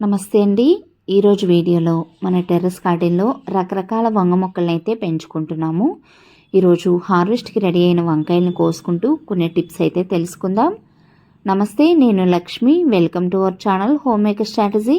నమస్తే అండి. ఈరోజు వీడియోలో మన టెర్రస్ గార్డెన్లో రకరకాల వంగ మొక్కలను అయితే పెంచుకుంటున్నాము. ఈరోజు హార్వెస్ట్కి రెడీ అయిన వంకాయలను కోసుకుంటూ కొన్ని టిప్స్ అయితే తెలుసుకుందాం. నమస్తే నేను Lakshmi. Welcome to our channel home maker strategy.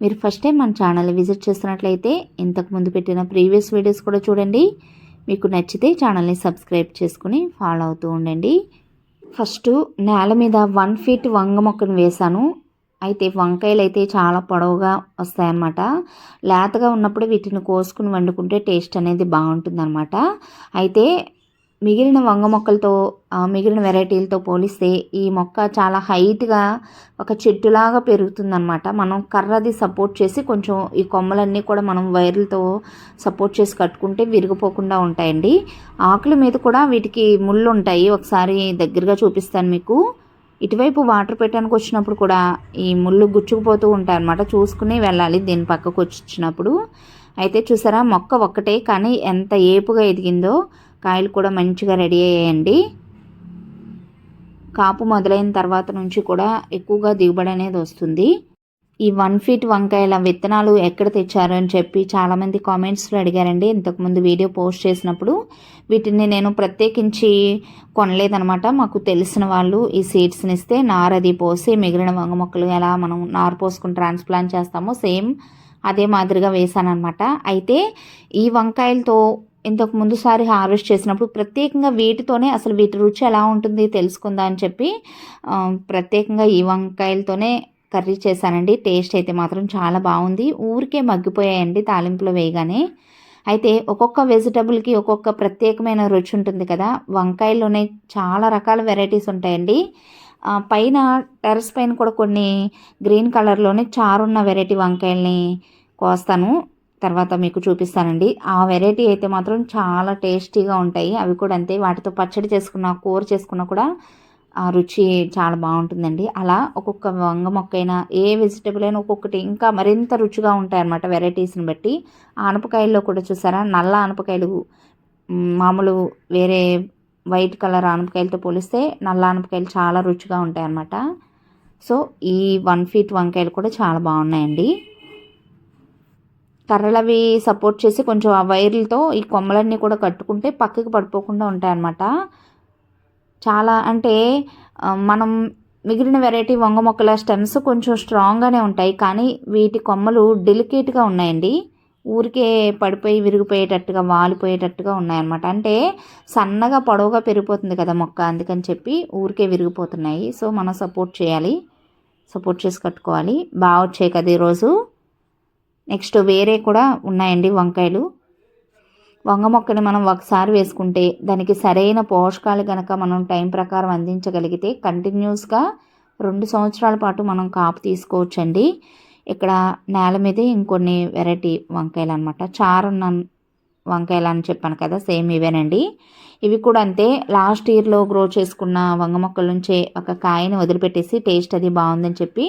మీరు ఫస్ట్ టైం మన ఛానల్ విజిట్ చేస్తున్నట్లయితే ఇంతకుముందు పెట్టిన ప్రీవియస్ వీడియోస్ కూడా చూడండి. మీకు నచ్చితే ఛానల్ని సబ్స్క్రైబ్ చేసుకుని ఫాలో అవుతూ ఉండండి. ఫస్ట్ నేల మీద వన్ ఫీట్ వంగ మొక్కను వేశాను. అయితే వంకాయలు అయితే చాలా పొడవుగా వస్తాయన్నమాట. లేతగా ఉన్నప్పుడు వీటిని కోసుకుని వండుకుంటే టేస్ట్ అనేది బాగుంటుందన్నమాట. అయితే మిగిలిన వంగ మొక్కలతో మిగిలిన వెరైటీలతో పోలిస్తే ఈ మొక్క చాలా హైట్గా ఒక చెట్టులాగా పెరుగుతుందన్నమాట. మనం కర్రది సపోర్ట్ చేసి కొంచెం ఈ కొమ్మలన్నీ కూడా మనం వైర్లతో సపోర్ట్ చేసి కట్టుకుంటే విరిగిపోకుండా ఉంటాయండి. ఆకుల మీద కూడా వీటికి ముళ్ళు ఉంటాయి ఒకసారి దగ్గరగా చూపిస్తాను మీకు. ఇటువైపు వాటర్ పెట్టడానికి వచ్చినప్పుడు కూడా ఈ ముళ్ళు గుచ్చుకుపోతూ ఉంటాయి అన్నమాట చూసుకుని వెళ్ళాలి దీని పక్కకు వచ్చినప్పుడు. అయితే చూసారా మొక్క ఒక్కటే కానీ ఎంత ఏపుగా ఎదిగిందో కాయలు కూడా మంచిగా రెడీ అయ్యాయండి. కాపు మొదలైన తర్వాత నుంచి కూడా ఎక్కువగా దిగుబడి అనేది వస్తుంది. ఈ వన్ ఫీట్ వంకాయల విత్తనాలు ఎక్కడ తెచ్చారు అని చెప్పి చాలామంది కామెంట్స్లో అడిగారండి. ఇంతకుముందు వీడియో పోస్ట్ చేసినప్పుడు వీటిని నేను ప్రత్యేకించి కొనలేదనమాట మాకు తెలిసిన వాళ్ళు ఈ సీడ్స్ని ఇస్తే నారది పోసి మిగిలిన వంగ మొక్కలు ఎలా మనం నారు పోసుకుని ట్రాన్స్ప్లాంట్ చేస్తామో సేమ్ అదే మాదిరిగా వేశానమాట అయితే ఈ వంకాయలతో ఇంతకు ముందుసారి హార్వెస్ట్ చేసినప్పుడు ప్రత్యేకంగా వీటితోనే అసలు వీటి రుచి ఎలా ఉంటుంది తెలుసుకుందా అని చెప్పి ప్రత్యేకంగా ఈ వంకాయలతోనే కర్రీ చేశానండి. టేస్ట్ అయితే మాత్రం చాలా బాగుంది. ఊరికే మగ్గిపోయాయండి తాలింపులో వేయగానే. అయితే ఒక్కొక్క వెజిటబుల్కి ఒక్కొక్క ప్రత్యేకమైన రుచి ఉంటుంది కదా. వంకాయల్లోనే చాలా రకాల వెరైటీస్ ఉంటాయండి. పైన టెర్రస్ పైన కూడా కొన్ని గ్రీన్ కలర్లోనే చారున్న వెరైటీ వంకాయల్ని కోస్తాను. తర్వాత మీకు చూపిస్తానండి. ఆ వెరైటీ అయితే మాత్రం చాలా టేస్టీగా ఉంటాయి. అవి కూడా అంతే. వాటితో పచ్చడి చేసుకున్న కూర చేసుకున్నా కూడా ఆ రుచి చాలా బాగుంటుందండి. అలా ఒక్కొక్క వంగ మొక్క అయినా ఏ వెజిటబుల్ అయినా ఒక్కొక్కటి ఇంకా మరింత రుచిగా ఉంటాయి అన్నమాట వెరైటీస్ని బట్టి. ఆనపకాయల్లో కూడా చూసారా? నల్ల ఆనపకాయలు మామూలు వేరే వైట్ కలర్ ఆనపకాయలతో పోలిస్తే నల్ల ఆనపకాయలు చాలా రుచిగా ఉంటాయి అన్నమాట సో ఈ వన్ ఫీట్ వంకాయలు కూడా చాలా బాగున్నాయండి. కర్రలవి సపోర్ట్ చేసి కొంచెం ఆ వైర్లతో ఈ కొమ్మలన్నీ కూడా కట్టుకుంటే పక్కకి పడిపోకుండా ఉంటాయన్నమాట. చాలా అంటే మనం మిగిలిన వెరైటీ వంగ మొక్కల స్టెమ్స్ కొంచెం స్ట్రాంగ్గానే ఉంటాయి. కానీ వీటి కొమ్మలు డెలికేట్గా ఉన్నాయండి. ఊరికే పడిపోయి విరిగిపోయేటట్టుగా వాలిపోయేటట్టుగా ఉన్నాయన్నమాట. అంటే సన్నగా పొడవుగా పెరిగిపోతుంది కదా మొక్క. అందుకని చెప్పి ఊరికే విరిగిపోతున్నాయి. సో మనం సపోర్ట్ చేయాలి. సపోర్ట్ చేసి కట్టుకోవాలి. బాగా వచ్చాయి కదా ఈరోజు. నెక్స్ట్ వేరే కూడా ఉన్నాయండి వంకాయలు. వంగ మొక్కని మనం ఒకసారి వేసుకుంటే దానికి సరైన పోషకాలు కనుక మనం టైం ప్రకారం అందించగలిగితే కంటిన్యూస్గా రెండు సంవత్సరాల పాటు మనం కాపు తీసుకోవచ్చండి. ఇక్కడ నేల మీదే ఇంకొన్ని వెరైటీ వంకాయలు అనమాట చారున్న వంకాయలు అని చెప్పాను కదా సేమ్ ఇవేనండి. ఇవి కూడా అంతే లాస్ట్ ఇయర్లో గ్రో చేసుకున్న వంగ మొక్కల నుంచే ఒక కాయని వదిలిపెట్టేసి టేస్ట్ అది బాగుందని చెప్పి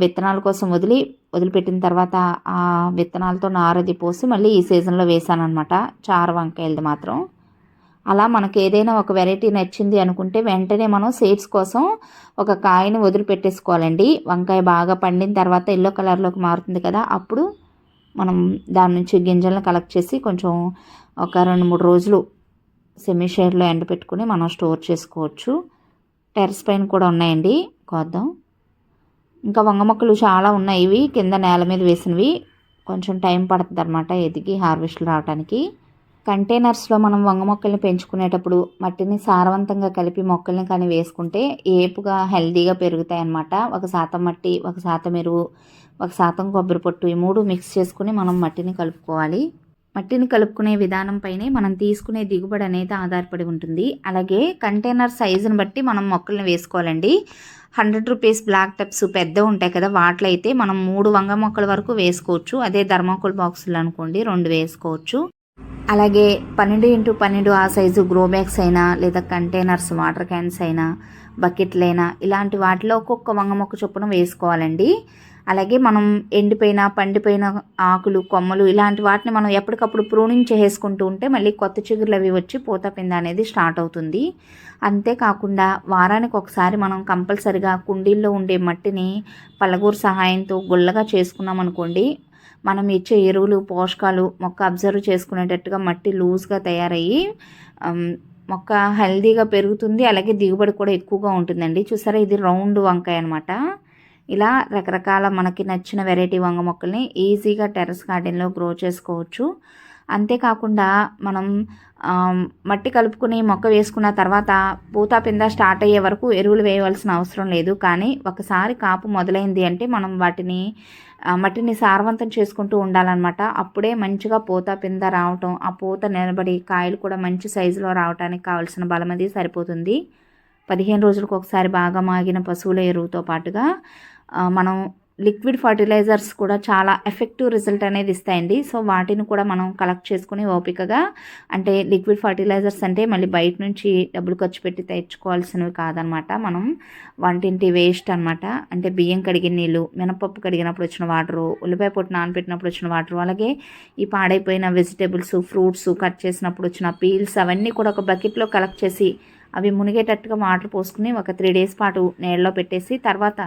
విత్తనాల కోసం వదిలి వదిలిపెట్టిన తర్వాత ఆ విత్తనాలతో నారది పోసి మళ్ళీ ఈ సీజన్లో వేసాను అనమాట చారు వంకాయలది మాత్రం. అలా మనకు ఏదైనా ఒక వెరైటీ నచ్చింది అనుకుంటే వెంటనే మనం సీడ్స్ కోసం ఒక కాయని వదిలిపెట్టేసుకోవాలండి. వంకాయ బాగా పండిన తర్వాత ఎల్లో కలర్లోకి మారుతుంది కదా అప్పుడు మనం దాని నుంచి గింజలను కలెక్ట్ చేసి కొంచెం ఒక రెండు మూడు రోజులు సెమీ షేడ్లో ఎండబెట్టుకుని మనం స్టోర్ చేసుకోవచ్చు. టెర్రస్ పైన కూడా ఉన్నాయండి. కోద్దాం. ఇంకా వంగ మొక్కలు చాలా ఉన్నాయి ఇవి. కింద నేల మీద వేసినవి. కొంచెం టైం పడుతుంది అనమాట ఎదిగి హార్వెస్ట్ రావడానికి కంటైనర్స్లో మనం వంగ మొక్కల్ని పెంచుకునేటప్పుడు మట్టిని సారవంతంగా కలిపి మొక్కల్ని కానీ వేసుకుంటే ఏపుగా హెల్దీగా పెరుగుతాయి అన్నమాట ఒక శాతం మట్టి ఒక శాతం ఎరువు ఒక శాతం కొబ్బరి పొట్టు ఈ మూడు మిక్స్ చేసుకుని మనం మట్టిని కలుపుకోవాలి. మట్టిని కలుపుకునే విధానం పైనే మనం తీసుకునే దిగుబడి అనేది ఆధారపడి ఉంటుంది. అలాగే కంటైనర్ సైజుని బట్టి మనం మొక్కల్ని వేసుకోవాలండి. హండ్రెడ్ రూపీస్ బ్లాక్ టెప్స్ పెద్ద ఉంటాయి కదా వాటిలో అయితే మనం మూడు వంగ మొక్కల వరకు వేసుకోవచ్చు. అదే ధర్మాకోల్ బాక్సులు అనుకోండి రెండు వేసుకోవచ్చు. అలాగే పన్నెండు ఇంటూ పన్నెండు ఆ సైజు గ్రో బ్యాగ్స్ అయినా లేదా కంటైనర్స్ వాటర్ క్యాన్స్ అయినా బకెట్లైనా ఇలాంటి వాటిలో ఒక్కొక్క వంగ మొక్క చొప్పున వేసుకోవాలండి. అలాగే మనం ఎండిపోయిన పండిపోయిన ఆకులు కొమ్మలు ఇలాంటి వాటిని మనం ఎప్పటికప్పుడు ప్రూనింగ్ చేసుకుంటూ ఉంటే మళ్ళీ కొత్త చిగురులు అవి వచ్చి పూతపింద అనేది స్టార్ట్ అవుతుంది. అంతేకాకుండా వారానికి ఒకసారి మనం కంపల్సరిగా కుండీల్లో ఉండే మట్టిని పలగూరు సహాయంతో గుల్లగా చేసుకున్నాం అనుకోండి మనం ఇచ్చే ఎరువులు పోషకాలు మొక్క అబ్జర్వ్ చేసుకునేటట్టుగా మట్టి లూజ్గా తయారయ్యి మొక్క హెల్దీగా పెరుగుతుంది అలాగే దిగుబడి కూడా ఎక్కువగా ఉంటుందండి. చూసారా? ఇది రౌండ్ వంకాయ అనమాట ఇలా రకరకాల మనకి నచ్చిన వెరైటీ వంగ మొక్కల్ని ఈజీగా టెర్రస్ గార్డెన్లో గ్రో చేసుకోవచ్చు. అంతేకాకుండా మనం మట్టి కలుపుకుని మొక్క వేసుకున్న తర్వాత పూత పింద స్టార్ట్ అయ్యే వరకు ఎరువులు వేయవలసిన అవసరం లేదు. కానీ ఒకసారి కాపు మొదలైంది అంటే మనం వాటిని మట్టిని సారవంతం చేసుకుంటూ ఉండాలన్నమాట. అప్పుడే మంచిగా పూత పింద రావటం ఆ పూత నిలబడి కాయలు కూడా మంచి సైజులో రావడానికి కావాల్సిన బలం అది సరిపోతుంది. పదిహేను రోజులకు ఒకసారి బాగా మాగిన పశువుల ఎరువుతో పాటుగా మనం లిక్విడ్ ఫర్టిలైజర్స్ కూడా చాలా ఎఫెక్టివ్ రిజల్ట్ అనేది ఇస్తాయండి. సో వాటిని కూడా మనం కలెక్ట్ చేసుకుని ఓపికగా అంటే లిక్విడ్ ఫర్టిలైజర్స్ అంటే మళ్ళీ బయట నుంచి డబ్బులు ఖర్చు పెట్టి తెచ్చుకోవాల్సినవి కాదనమాట. మనం వంటింటి వేస్ట్ అనమాట. అంటే బియ్యం కడిగిన నీళ్ళు మినపప్పు కడిగినప్పుడు వచ్చిన వాటరు ఉల్లిపాయ పొట్టు నానబెట్టినప్పుడు వచ్చిన వాటరు అలాగే ఈ పాడైపోయిన వెజిటేబుల్స్ ఫ్రూట్స్ కట్ చేసినప్పుడు వచ్చిన పీల్స్ అవన్నీ కూడా ఒక బకెట్లో కలెక్ట్ చేసి అవి మునిగేటట్టుగా వాటర్ పోసుకుని ఒక త్రీ డేస్ పాటు నీళ్ళలో పెట్టేసి తర్వాత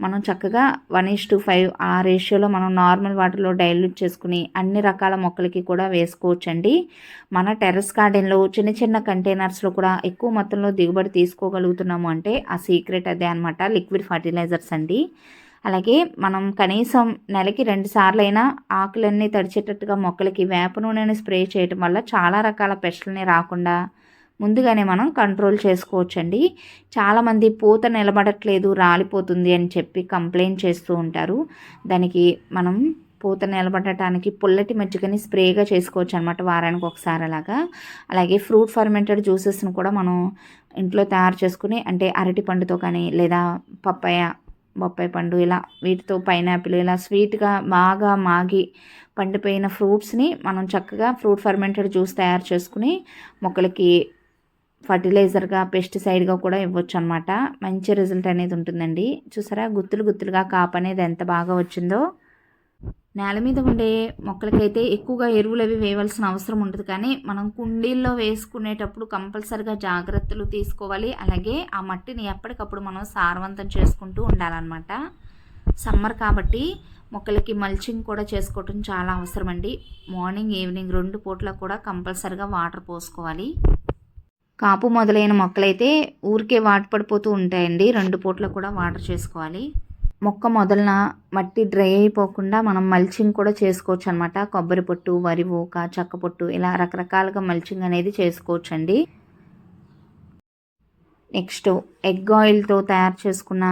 మనం చక్కగా వన్ ఈస్ టు ఫైవ్ ఆ రేషియోలో మనం నార్మల్ వాటర్లో డైల్యూట్ చేసుకుని అన్ని రకాల మొక్కలకి కూడా వేసుకోవచ్చండి. మన టెర్రస్ గార్డెన్లో చిన్న చిన్న కంటైనర్స్లో కూడా ఎక్కువ మొత్తంలో దిగుబడి తీసుకోగలుగుతున్నాము అంటే ఆ సీక్రెట్ అదే అనమాట లిక్విడ్ ఫర్టిలైజర్స్ అండి. అలాగే మనం కనీసం నెలకి రెండు సార్లైనా ఆకులన్నీ తడిచేటట్టుగా మొక్కలకి వేప నూనెని స్ప్రే చేయటం వల్ల చాలా రకాల పెస్టులని రాకుండా ముందుగానే మనం కంట్రోల్ చేసుకోవచ్చండి. చాలామంది పూత నిలబడట్లేదు రాలిపోతుంది అని చెప్పి కంప్లైంట్ చేస్తూ ఉంటారు. దానికి మనం పూత నిలబడటానికి పుల్లటి మజ్జిగని స్ప్రేగా చేసుకోవచ్చు అనమాట వారానికి ఒకసారి అలాగా. అలాగే ఫ్రూట్ ఫర్మెంటెడ్ జ్యూసెస్ని కూడా మనం ఇంట్లో తయారు చేసుకుని అంటే అరటి పండుతో కానీ లేదా పప్పాయ బొప్పాయి పండు ఇలా వీటితో పైనాపిల్ ఇలా స్వీట్గా బాగా మాగి పండిపోయిన ఫ్రూట్స్ని మనం చక్కగా ఫ్రూట్ ఫర్మెంటెడ్ జ్యూస్ తయారు చేసుకుని మొక్కలకి ఫర్టిలైజర్గా పెస్టిసైడ్గా కూడా ఇవ్వచ్చు అనమాట మంచి రిజల్ట్ అనేది ఉంటుందండి. చూసారా? గుత్తులు గుత్తులుగా కాపు అనేది ఎంత బాగా వచ్చిందో. నేల మీద ఉండే మొక్కలకైతే ఎక్కువగా ఎరువులు అవి వేయవలసిన అవసరం ఉండదు. కానీ మనం కుండీల్లో వేసుకునేటప్పుడు కంపల్సరిగా జాగ్రత్తలు తీసుకోవాలి. అలాగే ఆ మట్టిని ఎప్పటికప్పుడు మనం సారవంతం చేసుకుంటూ ఉండాలన్నమాట. సమ్మర్ కాబట్టి మొక్కలకి మల్చింగ్ కూడా చేసుకోవటం చాలా అవసరం అండి మార్నింగ్ ఈవినింగ్ రెండు పూట్ల కూడా కంపల్సరిగా వాటర్ పోసుకోవాలి. కాపు మొదలైన మొక్కలైతే ఊరికే వాటి పడిపోతూ ఉంటాయండి. రెండు పూట్ల కూడా వాటర్ చేసుకోవాలి. మొక్క మొదలన మట్టి డ్రై అయిపోకుండా మనం మల్చింగ్ కూడా చేసుకోవచ్చు అనమాట కొబ్బరి పొట్టు వరి ఊక చెక్క పొట్టు ఇలా రకరకాలుగా మల్చింగ్ అనేది చేసుకోవచ్చు అండి నెక్స్ట్ ఎగ్ ఆయిల్తో తయారు చేసుకున్న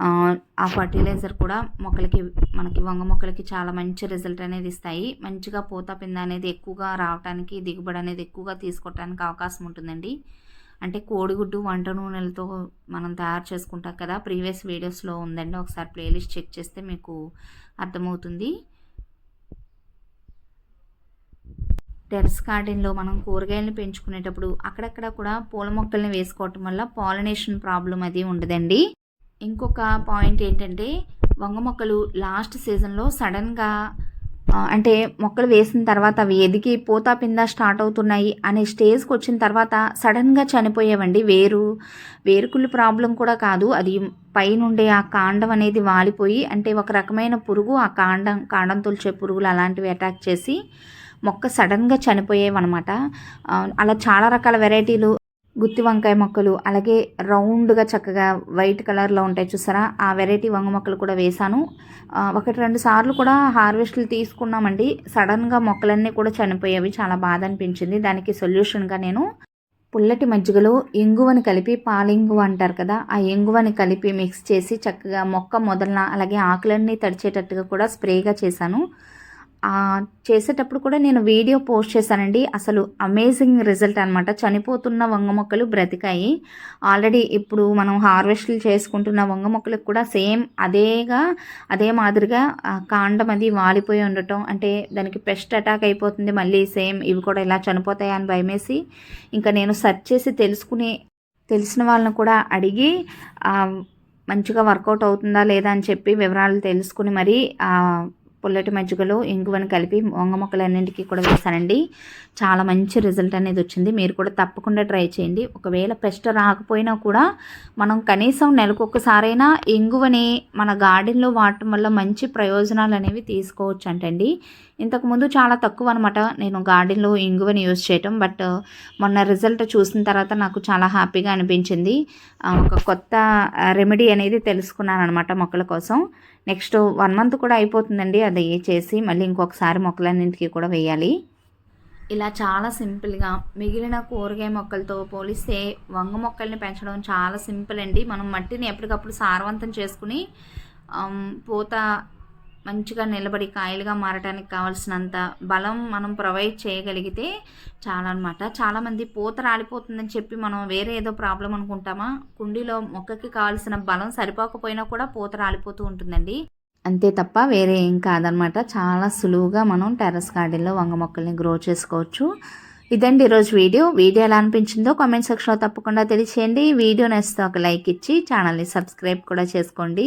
ఆ ఫర్టిలైజర్ కూడా మొక్కలకి మనకి వంగ మొక్కలకి చాలా మంచి రిజల్ట్ అనేది ఇస్తాయి. మంచిగా పూత పింద అనేది ఎక్కువగా రావడానికి దిగుబడి అనేది ఎక్కువగా తీసుకోవడానికి అవకాశం ఉంటుందండి. అంటే కోడిగుడ్డు వంట నూనెలతో మనం తయారు చేసుకుంటాం కదా. ప్రీవియస్ వీడియోస్లో ఉందండి. ఒకసారి ప్లేలిస్ట్ చెక్ చేస్తే మీకు అర్థమవుతుంది. టెర్రస్ గార్డెన్లో మనం కూరగాయలను పెంచుకునేటప్పుడు అక్కడక్కడ కూడా పూల మొక్కల్ని వేసుకోవటం వల్ల పాలినేషన్ ప్రాబ్లం అది ఉండదండి. ఇంకొక పాయింట్ ఏంటంటే వంగ మొక్కలు లాస్ట్ సీజన్లో సడన్గా అంటే మొక్కలు వేసిన తర్వాత అవి ఎదిగి పోతా పింద స్టార్ట్ అవుతున్నాయి అనే స్టేజ్కి వచ్చిన తర్వాత సడన్గా చనిపోయేవండి వేరు. వేరుకుళ్ళు ప్రాబ్లం కూడా కాదు. అది పైనుండే ఆ కాండం అనేది వాలిపోయి అంటే ఒక రకమైన పురుగు ఆ కాండం కాండం తొలిచే పురుగులు అలాంటివి అటాక్ చేసి మొక్క సడన్గా చనిపోయేవన్నమాట. అలా చాలా రకాల వెరైటీలు గుత్తి వంకాయ మొక్కలు అలాగే రౌండ్గా చక్కగా వైట్ కలర్లో ఉంటాయి చూసారా? ఆ వెరైటీ వంగ మొక్కలు కూడా వేశాను. ఒకటి రెండు సార్లు కూడా హార్వెస్ట్లు తీసుకున్నామండి. సడన్గా మొక్కలన్నీ కూడా చనిపోయేవి. చాలా బాధ అనిపించింది. దానికి సొల్యూషన్గా నేను పుల్లటి మజ్జిగలో ఇంగువని కలిపి పాలింగు అంటారు కదా ఆ ఎంగువని కలిపి మిక్స్ చేసి చక్కగా మొక్క మొదలన అలాగే ఆకులన్నీ తడిచేటట్టుగా కూడా స్ప్రేగా చేశాను. చేసేటప్పుడు కూడా నేను వీడియో పోస్ట్ చేశానండి. అసలు అమేజింగ్ రిజల్ట్ అనమాట చనిపోతున్న వంగ మొక్కలు బ్రతికాయి. ఆల్రెడీ ఇప్పుడు మనం హార్వెస్ట్లు చేసుకుంటున్న వంగ మొక్కలకు కూడా సేమ్ అదేగా అదే మాదిరిగా కాండం అది వాలిపోయి ఉండటం. అంటే దానికి పెస్ట్ అటాక్ అయిపోతుంది. మళ్ళీ సేమ్ ఇవి కూడా ఇలా చనిపోతాయని భయమేసి ఇంకా నేను సెర్చ్ చేసి తెలుసుకుని తెలిసిన వాళ్ళని కూడా అడిగి మంచిగా వర్కౌట్ అవుతుందా లేదా అని చెప్పి వివరాలు తెలుసుకుని మరి పుల్లటి మజ్జిగలో ఇంగువని కలిపి వంగ మొక్కలన్నింటికి కూడా వేసానండి చాలా మంచి రిజల్ట్ అనేది వచ్చింది. మీరు కూడా తప్పకుండా ట్రై చేయండి. ఒకవేళ పెస్ట్ రాకపోయినా కూడా మనం కనీసం నెలకు ఒక్కసారైనా ఇంగువని మన గార్డెన్లో వాడటం వల్ల మంచి ప్రయోజనాలు అనేవి తీసుకోవచ్చు అంటండి ఇంతకుముందు చాలా తక్కువ అనమాట నేను గార్డెన్లో ఇంగువని యూజ్ చేయటం. బట్ మొన్న రిజల్ట్ చూసిన తర్వాత నాకు చాలా హ్యాపీగా అనిపించింది. ఒక కొత్త రెమెడీ అనేది తెలుసుకున్నాను అనమాట మొక్కల కోసం. నెక్స్ట్ వన్ మంత్ కూడా అయిపోతుందండి అది చేసి మళ్ళీ ఇంకొకసారి మొక్కలన్నింటికి కూడా వేయాలి. ఇలా చాలా సింపుల్గా మిగిలిన కూరగాయ మొక్కలతో పోలిస్తే వంగ మొక్కల్ని పెంచడం చాలా సింపుల్ అండి. మనం మట్టిని ఎప్పటికప్పుడు సారవంతం చేసుకుని పూత మంచిగా నిలబడి కాయలుగా మారడానికి కావాల్సినంత బలం మనం ప్రొవైడ్ చేయగలిగితే చాలా అనమాట చాలామంది పూత రాలిపోతుందని చెప్పి మనం వేరే ఏదో ప్రాబ్లం అనుకుంటామా? కుండీలో మొక్కకి కావాల్సిన బలం సరిపోకపోయినా కూడా పూత రాలిపోతూ ఉంటుందండి. అంతే తప్ప వేరే ఏం కాదనమాట చాలా సులువుగా మనం టెర్రస్ గార్డెన్లో వంగ మొక్కల్ని గ్రో చేసుకోవచ్చు. ఇదండి ఈరోజు వీడియో. వీడియో ఎలా అనిపించిందో కామెంట్ సెక్షన్లో తప్పకుండా తెలియచేయండి. వీడియో నచ్చితే ఒక లైక్ ఇచ్చి ఛానల్ని సబ్స్క్రైబ్ కూడా చేసుకోండి.